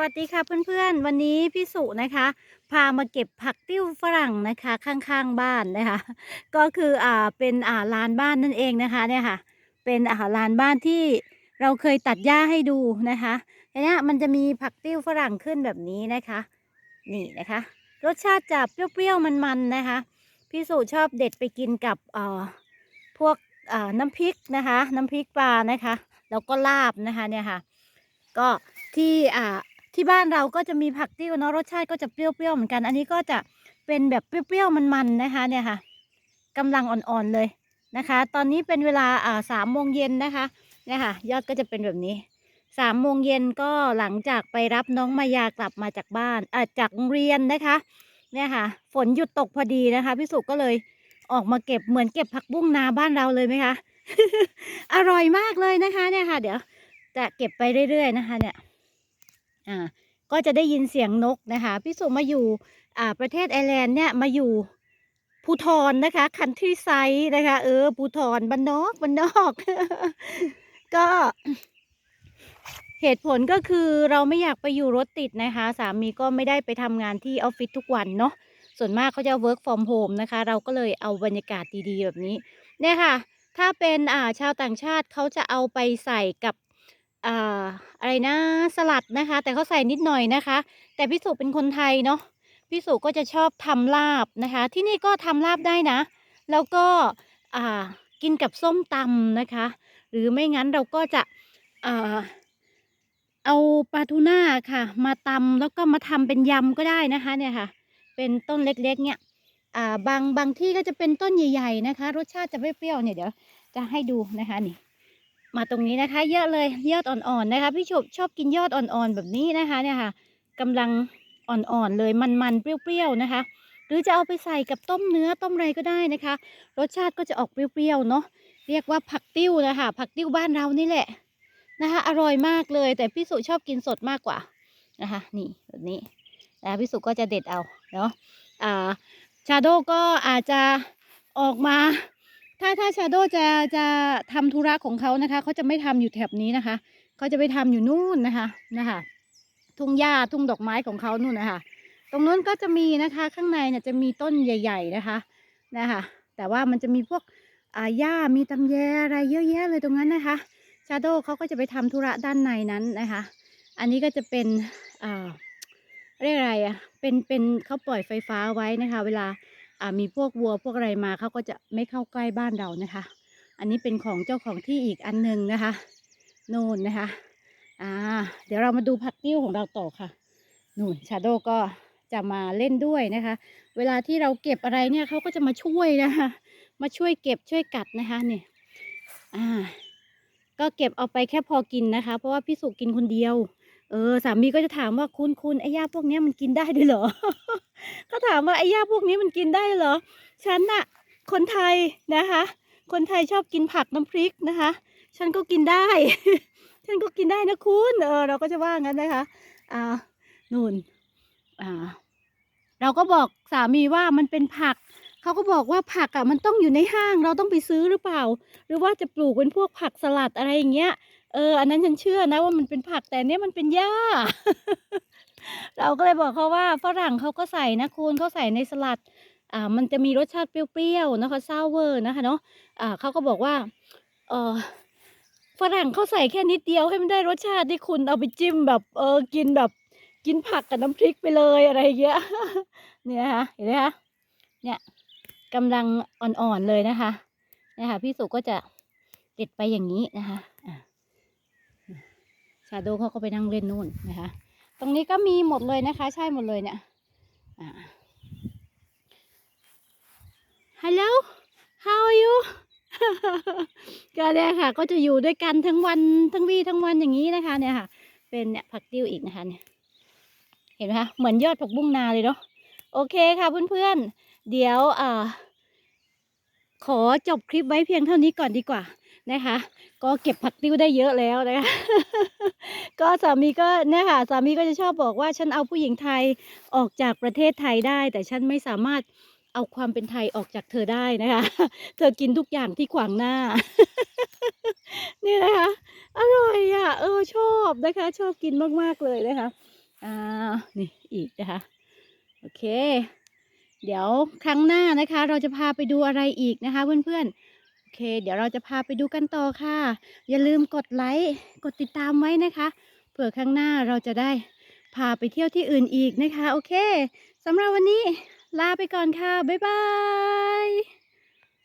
วัสดีค่ะเพื่อนๆ วันนี้พี่สุนะคะ พามาเก็บผักติ้วฝรั่งนะคะ ข้างๆบ้านนะคะ ก็คืออ่าเป็นอ่าลานบ้านนั่นเองนะคะเนี่ยค่ะ เป็นอ่าลานบ้านที่เราเคยตัดหญ้าให้ดูนะคะทีเนี้ยมันจะมีผักติ้วฝรั่งขึ้นแบบนี้นะคะ นี่นะคะ รสชาติจะเปรี้ยวๆมันๆนะคะ พี่สุชอบเด็ดไปกินกับเอ่อพวกเอ่อน้ำพริกนะคะ น้ำพริกปลานะคะ แล้วก็ลาบนะคะเนี่ยค่ะ ก็ที่อ่า ที่บ้านเราก็จะมีผักติ้วเนาะรสชาติก็จะเปรี้ยวๆเหมือนกัน อันนี้ก็จะเป็นแบบเปรี้ยวๆมันๆนะคะเนี่ยค่ะกำลังอ่อนๆเลยนะคะ ตอนนี้เป็นเวลาอ่าสามโมงเย็นนะคะเนี่ยค่ะ ยอดก็จะเป็นแบบนี้สามโมงเย็นก็หลังจากไปรับน้องมายากลับมาจากบ้านอ่าจากโรงเรียนนะคะเนี่ยค่ะ ฝนหยุดตกพอดีนะคะพี่สุก็เลยออกมาเก็บเหมือนเก็บผักบุ้งนาบ้านเราเลยไหมคะ อร่อยมากเลยนะคะเนี่ยค่ะ เดี๋ยว จะเก็บไปเรื่อยๆนะคะเนี่ย อ่าก็จะได้ยินเสียงนกนะคะพี่สุมาอยู่อ่าประเทศไอร์แลนด์เนี่ยมาอยู่ภูทรนะคะคันทรีไซด์นะคะเออภูทรบ้านนอกบ้านนอก ก็เหตุผลก็คือเราไม่อยากไปอยู่รถติดนะคะ สามีก็ไม่ได้ไปทำงานที่ออฟฟิศทุกวันเนาะส่วนมากเขาจะ work from home นะคะ เราก็เลยเอาบรรยากาศดีๆ แบบนี้เนี่ยค่ะ ถ้าเป็นอ่าชาวต่างชาติเขาจะเอาไปใส่กับ อ่าอะไรนะสลัดนะคะ แต่เขาใส่นิดหน่อยนะคะ แต่พี่สุเป็นคนไทยเนาะพี่สุก็จะชอบทำลาบนะคะ ที่นี่ก็ทำลาบได้นะ แล้วก็อ่ากินกับส้มตำนะคะ หรือไม่งั้นเราก็จะอ่าเอาปลาทูน่าค่ะ มาตำแล้วก็มาทำเป็นยำก็ได้นะคะเนี่ยค่ะ เป็นต้นเล็กๆเนี่ยอ่าบางบางที่ก็จะเป็นต้นใหญ่ ๆนะคะ รสชาติจะไม่เปรี้ยวเนี่ยเดี๋ยวจะให้ดูนะคะนี่ มาตรงนี้นะคะ เยอะเลยยอดอ่อนๆนะคะ พี่ชบชอบกินยอดอ่อนๆแบบนี้นะคะ เนี่ยค่ะกำลังอ่อนๆเลยมันๆเปรี้ยวๆนะคะ หรือจะเอาไปใส่กับต้มเนื้อต้มอะไรก็ได้นะคะ รสชาติก็จะออกเปรี้ยวๆเนาะเรียกว่าผักติ้วนะคะ ผักติ้วบ้านเรานี่แหละนะคะ อร่อยมากเลย แต่พี่สุชอบกินสดมากกว่านะคะ นี่แบบนี้นะพี่สุก็จะเด็ดเอาเนาะอ่าชาโดก็อาจจะออกมา ถ้าถ้าชาโดจะจะทำธุระของเขานะคะเขาจะไม่ทำอยู่แถบนี้นะคะเขาจะไปทำอยู่นู่นนะคะนะคะทุ่งหญ้าทุ่งดอกไม้ของเขานู่นนะคะตรงนู้นก็จะมีนะคะข้างในเนี่ยจะมีต้นใหญ่ ๆนะคะนะคะแต่ว่ามันจะมีพวกอ่าหญ้ามีตำแยอะไรเยอะแยะเลยตรงนั้นนะคะชาโดเขาก็จะไปทำธุระด้านในนั้นนะคะ อันนี้ก็จะเป็นอ่าเรียกอะไรอะเป็นเป็นเขาปล่อยไฟฟ้าไว้นะคะ เวลา มีพวกวัวพวกอะไรมาเขาก็จะไม่เข้าใกล้บ้านเรานะคะ อันนี้เป็นของเจ้าของที่อีกอันหนึ่งนะคะโน่นนะคะ อ่า เดี๋ยวเรามาดูผักติ้วของเราต่อค่ะนู่นชาโดก็จะมาเล่นด้วยนะคะ เวลาที่เราเก็บอะไรเนี่ยเขาก็จะมาช่วยนะคะ มาช่วยเก็บช่วยกัดนะคะเนี่ยอ่า ก็เก็บเอาไปแค่พอกินนะคะ เพราะว่าพี่สุกินคนเดียว เออสามีก็จะถามว่าคุณคุณไอ้หญ้าพวกนี้มันกินได้ด้วยเหรอเขาถามว่าไอ้หญ้าพวกนี้มันกินได้เหรอ ฉันน่ะ คนไทยนะคะ คนไทยชอบกินผักน้ำพริกนะคะ ฉันก็กินได้ ฉันก็กินได้นะคุณ เออ เราก็จะว่างั้นนะคะ อ่านู่น อ่า เราก็บอกสามีว่ามันเป็นผัก เขาก็บอกว่าผักอะมันต้องอยู่ในห้าง เราต้องไปซื้อหรือเปล่า หรือว่าจะปลูกเป็นพวกผักสลัดอะไรอย่างเงี้ย เออ อันนั้นฉันเชื่อนะว่ามันเป็นผักแต่เนี้ยมันเป็นหญ้า เราก็เลยบอกเขาว่าฝรั่งเขาก็ใส่นะคุณเขาใส่ในสลัด อ่า มันจะมีรสชาติเปรี้ยวๆนะคะซาวเวอร์นะคะเนาะอ่าเขาก็บอกว่าเออฝรั่งเขาใส่แค่นิดเดียวให้มันได้รสชาติที่คุณเอาไปจิ้มแบบเออกินแบบกินผักกับน้ำพริกไปเลยอะไรเงี้ย เนี่ยนะคะเห็นไหมคะเนี่ยกำลังอ่อนๆเลยนะคะ เนี่ยค่ะพี่สุก็จะเด็ดไปอย่างนี้นะคะอ่าโดเขาก็ไปนั่งเล่นนู่นนะคะ ตรงนี้ก็มีหมดเลยนะคะ ใช่หมดเลยเนี่ยอ่า Hello how are you ก็เนี่ยค่ะ ก็จะอยู่ด้วยกันทั้งวันทั้งวี่ทั้งวันอย่างนี้นะคะ เนี่ยค่ะ เป็นเนี่ยผักติ้วอีกนะคะเนี่ย เห็นไหมคะเหมือนยอดผักบุ้งนาเลยเนาะโอเคค่ะเพื่อนๆเดี๋ยวอขอจบคลิปไว้เพียงเท่านี้ก่อนดีกว่า นะคะ ก็เก็บผักติ้วได้เยอะแล้วนะคะก็สามีก็เนี่ยค่ะสามีก็จะชอบบอกว่าฉันเอาผู้หญิงไทยออกจากประเทศไทยได้ แต่ฉันไม่สามารถเอาความเป็นไทยออกจากเธอได้นะคะ เธอกินทุกอย่างที่ขวางหน้า นี่นะคะ อร่อยอะ เออชอบนะคะ ชอบกินมากๆเลยนะคะ อ่า นี่อีกนะคะ โอเค เดี๋ยวครั้งหน้านะคะ เราจะพาไปดูอะไรอีกนะคะ เพื่อนๆ เค เดี๋ยวเราจะพาไปดูกันต่อค่ะ อย่าลืมกดไลค์กดติดตามไว้นะคะเผื่อครั้งหน้าเราจะได้พาไปเที่ยวที่อื่นอีกนะคะ โอเคสำหรับวันนี้ลาไปก่อนค่ะ บ๊ายบาย